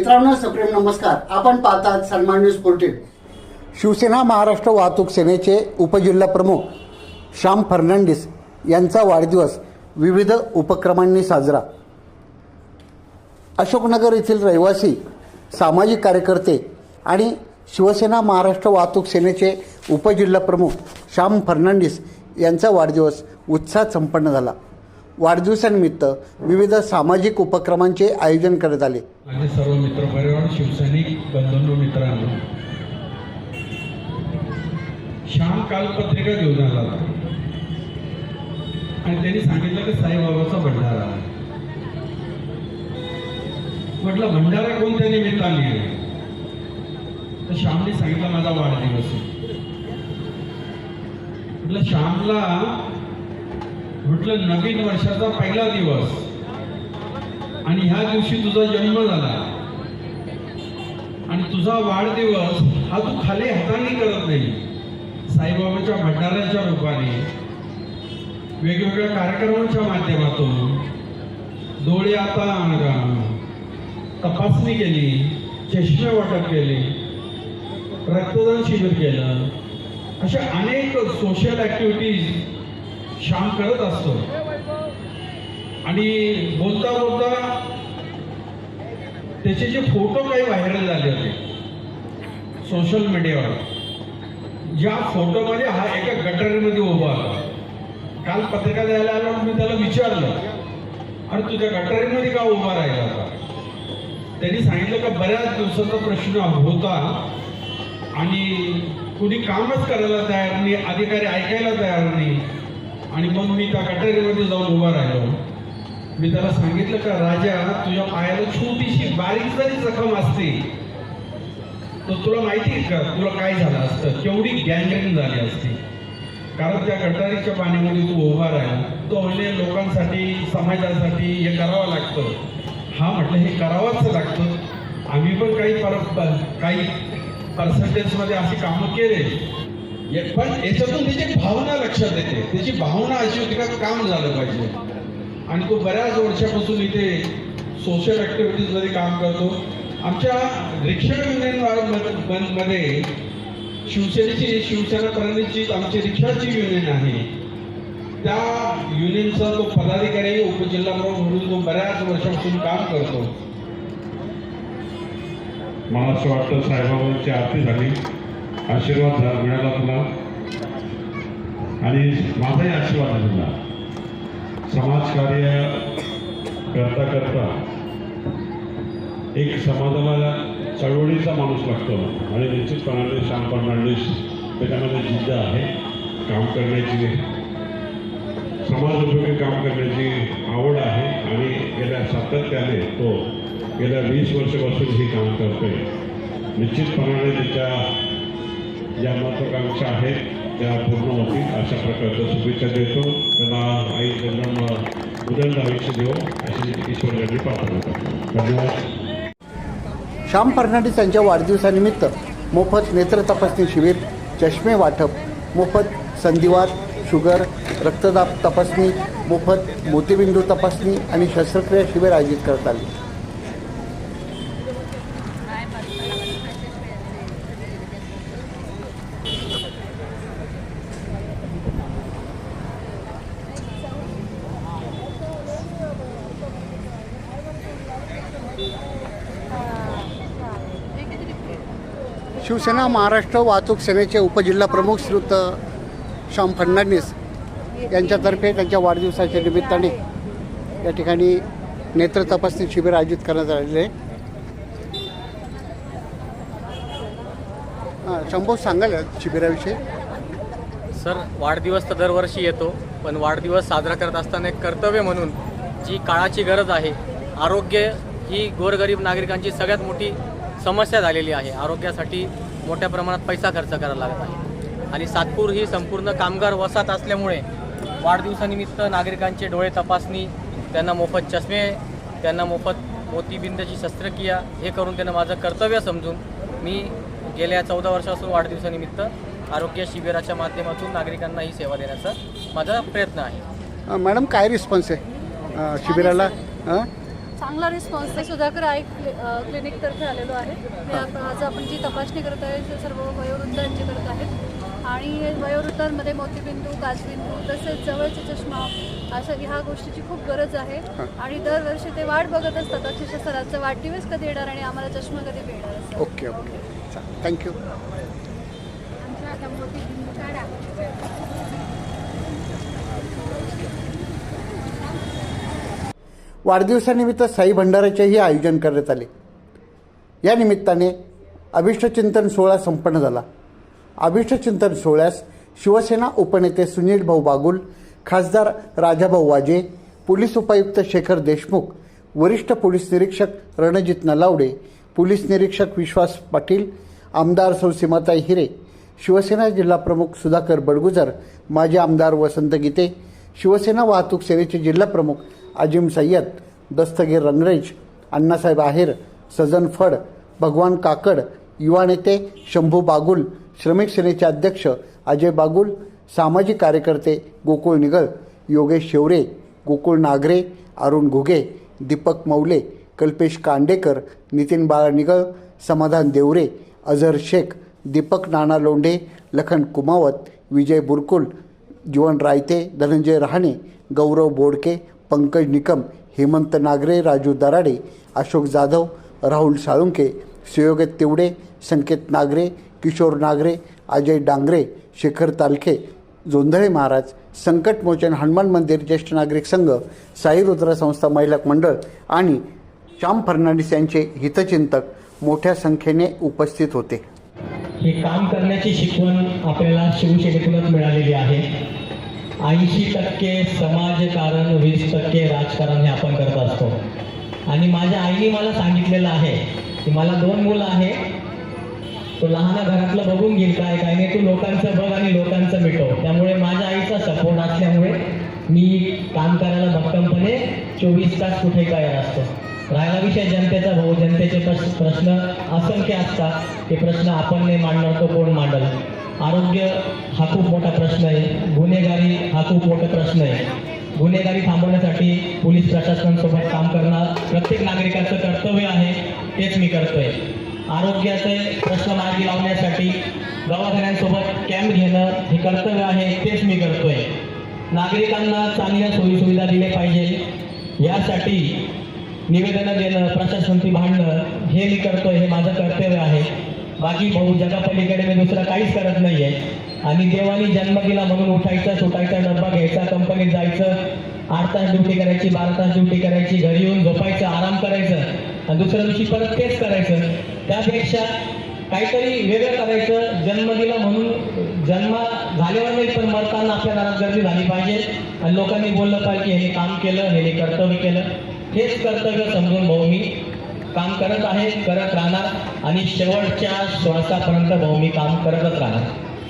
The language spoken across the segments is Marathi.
मित्रांनो सप्रेम नमस्कार. आपण पाहतात सन्मान न्यूज फोर्टीन शिवसेना महाराष्ट्र वाहतूक सेनेचे उपजिल्हा प्रमुख श्याम फर्नांडिस यांचा वाढदिवस विविध उपक्रमांनी साजरा. अशोकनगर येथील रहिवासी सामाजिक कार्यकर्ते आणि शिवसेना महाराष्ट्र वाहतूक सेनेचे उपजिल्हा प्रमुख श्याम फर्नांडिस यांचा वाढदिवस उत्साहात संपन्न झाला. वाढदिवसानिमित्त विविध सामाजिक उपक्रमांचे आयोजन करण्यात आले. माझे सर्व मित्रपरिवार शिवसैनिक बंधू मित्रांनो. श्याम काल पत्रिका घेऊन आला. आणि त्यांनी सांगितलं की साईबाबाचा भंडारा म्हटलं भंडारा कोणत्या निमित्ताने तर श्यामने सांगितलं माझा वाढदिवस म्हटलं श्यामला म्हटलं नवीन वर्षाचा पहिला दिवस. आणि ह्या दिवशी तुझा जन्म झाला. आणि तुझा वाढदिवस हा तू खाली हाताने करत नाही. साईबाबाच्या भंडाऱ्याच्या रूपाने वेगवेगळ्या कार्यक्रमांच्या माध्यमातून डोळे आता अंगा तपासणी केली चष्मे वाटप केले रक्तदान शिबिर केलं. अशा अनेक सोशल ॲक्टिव्हिटीज श्याम करत असतो. आणि बोलता बोलता त्याचे जे फोटो काही व्हायरल झाले होते सोशल मीडियावर ज्या फोटोमध्ये हा एका गटारीमध्ये उभा होता. काल पत्रिका द्यायला आलो मी त्याला विचारलं अरे तुझ्या गटारीमध्ये का उभा राहिला होता? त्यांनी सांगितलं का बऱ्याच दिवसाचा प्रश्न होता आणि कुणी कामच करायला तयार नाही अधिकारी ऐकायला तयार नाही आणि मग मी त्या गटारीमध्ये जाऊन उभा राहिलो. मी त्याला सांगितलं का राजा तुझ्या पायाला छोटीशी बारीक जरी जखम असते तर तुला माहिती आहे का तुला काय झालं असतं? केवढी गँग्रीन झाली असती. कारण त्या गटारीच्या पाण्यामध्ये तू उभा राहिला. तो म्हणजे लोकांसाठी समाजासाठी हे करावं लागतं. हा म्हटलं हे करावंच लागतं. आम्ही पण काही पर काही पर्सेंटेजमध्ये अशी कामं केले. पण याच्यातून त्याची भावना लक्षात येते. त्याची भावना अशी होती का काम झालं पाहिजे. आणि तो बऱ्याच वर्षापासून इथे सोशल ॲक्टिव्हिटीजमध्ये काम करतो. आमच्या रिक्षा युनियनमध्ये शिवसेनेची शिवसेना प्रणितची आमची रिक्षाची युनियन आहे त्या युनियनचा तो पदाधिकारी उपजिल्हा प्रमुख म्हणून तो बऱ्याच वर्षापासून काम करतो. मला असं वाटतं साहेबाबांची आरती झाली. आशीर्वाद झा- मिळाला तुला आणि माझाही आशीर्वाद आहे तुला. समाजकार्य करता करता एक समाजाला चळवळीचा माणूस लागतो. आणि निश्चितपणाने श्याम फर्नांडिस त्याच्यामध्ये जिद्द आहे काम करण्याची. समाजोपयोगी काम करण्याची आवड आहे. आणि गेल्या सातत्याने तो गेल्या वीस वर्षापासून हे काम करतोय. निश्चितपणाने त्याच्या ज्या महत्वाकांक्षा आहेत. त्या पूर्ण होतील. अशा प्रकारच्या शुभेच्छा देतो. त्यांना आई त्यांना उदंड आयुष्य देऊ अशी ईश्वर यांनी प्रार्थना करतो धन्यवाद. श्याम फर्नांडिस यांच्या वाढदिवसानिमित्त मोफत नेत्र तपासणी शिबिर चष्मे वाटप मोफत संधिवात शुगर रक्तदाब तपासणी मोफत मोतीबिंदू तपासणी आणि शस्त्रक्रिया शिबिर आयोजित करण्यात आली. शिवसेना महाराष्ट्र वाहतूक सेनेचे उपजिल्हा प्रमुख श्रुत श्याम फडणवीस यांच्यातर्फे त्यांच्या वाढदिवसाच्या निमित्ताने या ठिकाणी नेत्र तपासणी शिबिर आयोजित करण्यात आलेले आहे. हां, शंभू सांगाल शिबिराविषयी? सर वाढदिवस तर दरवर्षी येतो पण वाढदिवस साजरा करत असताना एक कर्तव्य म्हणून जी काळाची गरज आहे आरोग्य ही गोरगरीब नागरिकांची सगळ्यात मोठी समस्या झालेली आहे. आरोग्यासाठी मोठ्या प्रमाणात पैसा खर्च करावा लागत आहे. आणि सातपूर ही संपूर्ण कामगार वसाहत असल्यामुळे वाढदिवसानिमित्त नागरिकांचे डोळे तपासणी त्यांना मोफत चष्मे त्यांना मोफत मोतीबिंदची शस्त्रक्रिया हे करून त्यांना माझं कर्तव्य समजून मी गेल्या चौदा वर्षापासून वाढदिवसानिमित्त आरोग्य शिबिराच्या माध्यमातून नागरिकांना ही सेवा देण्याचा माझा प्रयत्न आहे. मॅडम काय रिस्पॉन्स आहे? शिबिराला? चांगला रिस्पॉन्स आहे. सुधाकर आय क्लिनिकतर्फे आलेलो आहे. मी आप- आज आपण जी तपासणी करत आहे ते सर्व वयोवृद्धांची करत आहेत आणि वयोवृद्धांमध्ये मोतीबिंदू काचबिंदू तसेच जवळचे चष्मा असं ह्या गोष्टीची खूप गरज आहे. आणि दरवर्षी ते वाट बघत असतात. अक्षरशः सरांचा वाढदिवस कधी येणार आणि आम्हाला चष्मा कधी मिळणार? Okay okay. थँक्यू आमचा आता मोतीबिंदू काढा. वाढदिवसानिमित्त साई भंडाराचेही आयोजन करण्यात आले. या निमित्ताने अभिष्टचिंतन सोहळा संपन्न झाला. अभिष्टचिंतन सोहळ्यास शिवसेना उपनेते सुनील भाऊ बागुल खासदार राजाभाऊ वाजे पोलीस उपायुक्त शेखर देशमुख वरिष्ठ पोलीस निरीक्षक रणजित नलावडे पोलीस निरीक्षक विश्वास पाटील आमदार सौ सीमाताई हिरे शिवसेना जिल्हा प्रमुख सुधाकर बडगुजर माजी आमदार वसंत गीते शिवसेना वाहतूक सेवेचे जिल्हाप्रमुख अजिम सय्यद दस्तगीर रंगरेज अण्णासाहेब आहेर सजन फड भगवान काकड युवा नेते शंभू बागुल श्रमिक सेनेचे अध्यक्ष अजय बागुल सामाजिक कार्यकर्ते गोकुळ निगळ योगेश शेवरे गोकुळ नागरे अरुण घुगे दीपक मौले कल्पेश कांडेकर नितीन बाळा निगळ समाधान देवरे अझर शेख दीपक नाना लोंढे लखन कुमावत विजय बुरकुल जीवन रायते धनंजय रहाणे गौरव बोडके पंकज निकम हेमंत नागरे राजू दराडे अशोक जाधव राहुल साळुंके सुयोगत तिवडे संकेत नागरे किशोर नागरे अजय डांगरे शेखर तालखे जोंधळे महाराज संकटमोचन हनुमान मंदिर ज्येष्ठ नागरिक संघ साई रुद्रा संस्था महिला मंडळ आणि श्याम फर्नांडिस यांचे हितचिंतक मोठ्या संख्येने उपस्थित होते. हे काम करण्याची शिकवण आपल्याला शिवसेनेतूनच मिळालेली आहे. ऐंशी टक्के समाजकारण वीस टक्के राजकारण हे आपण करत असतो. आणि माझ्या आईने मला सांगितलेलं आहे की मला दोन मुलं आहे तो लहान घरातलं बघून घेईल काय काय नाही तू लोकांचं बघ आणि लोकांचं मिटव. त्यामुळे माझ्या आईचा सपोर्ट असल्यामुळे मी काम करायला भक्कमपणे चोवीस तास कुठे काय असतो. राहिला विषय जनतेचा भाऊ जनतेचे प्रश्न असंख्य असतात. ते प्रश्न आपण नाही मांडणार तो कोण मांडल? आरोग्य हा खूप मोठा प्रश्न आहे. गुन्हेगारी हा खूप मोठा प्रश्न आहे. गुन्हेगारी थांबवण्यासाठी पोलीस प्रशासनासोबत काम करणं प्रत्येक नागरिकाचं कर्तव्य आहे तेच मी करतोय. आरोग्याचे प्रश्न मार्गी लावण्यासाठी दवाखान्यांसोबत कॅम्प घेणं हे कर्तव्य आहे तेच मी करतोय. नागरिकांना चांगल्या सोयीसुविधा दिल्या पाहिजे. यासाठी निवेदनं देणं प्रशासनाची भांडणं हे मी करतोय हे माझं कर्तव्य आहे. बाकी भाऊ जगापलीकडे मी दुसरं काहीच करत नाहीये. आणि देवानी जन्म केला म्हणून उठायचा सुटायचा डब्बा घ्यायचा कंपनीत जायचं आठ तास ड्युटी करायची बारा तास ड्युटी करायची घरी येऊन झोपायचं आराम करायचं आणि दुसऱ्या दिवशी परत तेच करायचं. त्यापेक्षा काहीतरी वेगळं करायचं जन्म दिला म्हणून जन्म झाल्यावर नाही पण मरताना आपल्या घरात गर्दी झाली पाहिजे. आणि लोकांनी बोललं पाहिजे की हे काम केलं हे कर्तव्य केलं. हेच कर्तव्य समजून भाऊ मी काम करत आहे करत राहणार आणि शेवटच्या श्वासापर्यंत भाऊ मी काम करतच राहणार.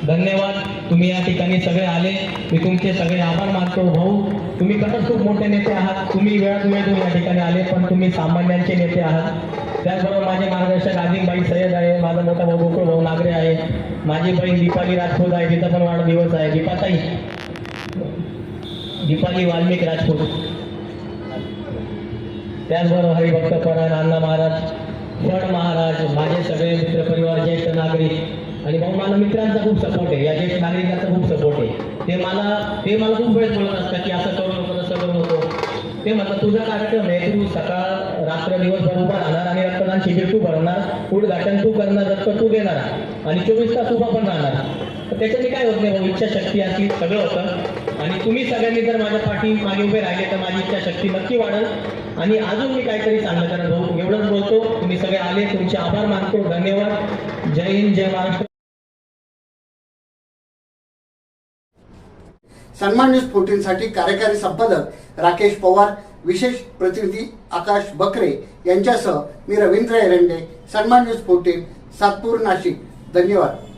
धन्यवाद. तुम्ही या ठिकाणी सगळे आले. मी तुमचे सगळे आभार मानतो भाऊ. तुम्ही खरंच खूप मोठे नेते आहात. तुम्ही वेळात वेळ या ठिकाणी आले पण तुम्ही सामान्यांचे नेते आहात. त्याचबरोबर माझे मार्गदर्शक आदिमबाई सय्यद आहे माझा मोठा भाऊ गोकुळ भाऊ नागरे आहे. माझी बहीण दीपाली राजपूत आहे तिचा पण वाढदिवस आहे. दीपाताई दीपाली वाल्मिक राजपूत. त्याचबरोबर हरिभक्त परायण अण्णा महाराज फड महाराज माझे सगळे मित्रपरिवार ज्येष्ठ नागरिक आणि भाऊ मला मित्रांचा खूप सपोर्ट आहे. या ज्येष्ठ नागरिकांचा खूप सपोर्ट आहे. ते मला ते मला खूप वेळ बोलत असतात की असं करू नको तसं करू नको. ते म्हणतात तुझा कार्यक्रम आहे तू सकाळ रात्र दिवसभर उभा राहणार आणि रक्तदान शिबिर तू भरवणार उद्घाटन तू करणार रक्त तू देणार आणि चोवीस तास उभा पण राहणार. तर त्याच्याने काय होत नाही हो, भाऊ इच्छा शक्ती असली सगळं होतं. आणि तुम्ही सगळ्यांनी जर माझ्या पाठी मागे उभे राहिले तर माझी इच्छा शक्ती नक्की वाढेल. आणि अजून मी काहीतरी चांगलं कारण भाऊ एवढंच बोलतो. तुम्ही सगळे आले. तुमचे आभार मानतो. धन्यवाद. जय हिंद जय महाराष्ट्र. सन्मान न्यूज फोर्टीन साठी कार्यकारी संपादक राकेश पवार विशेष प्रतिनिधी आकाश बकरे यांच्यासह मी रवींद्र एरंडे. सन्मान न्यूज फोर्टीन सातपूर नाशिक. धन्यवाद.